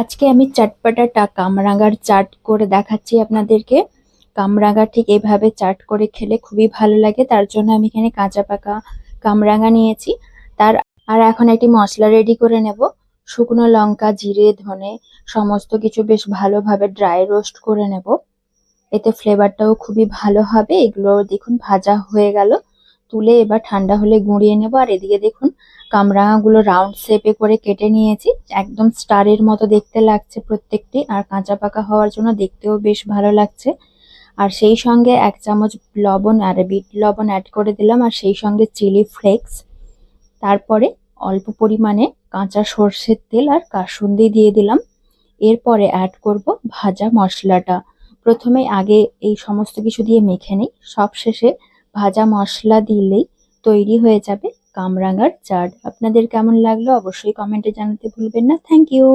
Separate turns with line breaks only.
আজকে আমি চটপটাটা কামরাঙার চাট করে দেখাচ্ছি আপনাদেরকে। কামরাঙা ঠিক এভাবে চাট করে খেলে খুবই ভালো লাগে, তার জন্য আমি এখানে কাঁচা পাকা কামরাঙা নিয়েছি। তার আর এখন একটি মশলা রেডি করে নেব। শুকনো লঙ্কা, জিরে, ধনে, সমস্ত কিছু বেশ ভালোভাবে ড্রাই রোস্ট করে নেব। এতে ফ্লেভারটাও খুবই ভালো হবে। এগুলো দেখুন ভাজা হয়ে গেল। তুলে এবার ঠান্ডা হলে গুঁড়িয়ে নেব। আর এদিকে দেখুন, কামরাঙাগুলো রাউন্ড শেপে করে কেটে নিয়েছি। একদম স্টারের মতো দেখতে লাগছে প্রত্যেকটি, আর কাঁচা পাকা হওয়ার জন্য দেখতেও বেশ ভালো লাগছে। আর সেই সঙ্গে এক চামচ লবণ আর বিট লবণ অ্যাড করে দিলাম, আর সেই সঙ্গে চিলি ফ্লেক্স তারপরে অল্প পরিমাণে কাঁচা সর্ষের তেল আর কাসুন্দি দিয়ে দিলাম। এরপরে অ্যাড করব ভাজা মশলাটা। প্রথমে আগে এই সমস্ত কিছু দিয়ে মেখে নিই। সব শেষে ভাজা মশলা দিলেই তৈরি হয়ে যাবে কামরাঙার চাট। আপনাদের কেমন লাগল অবশ্যই কমেন্টে জানাতে ভুলবেন না। Thank you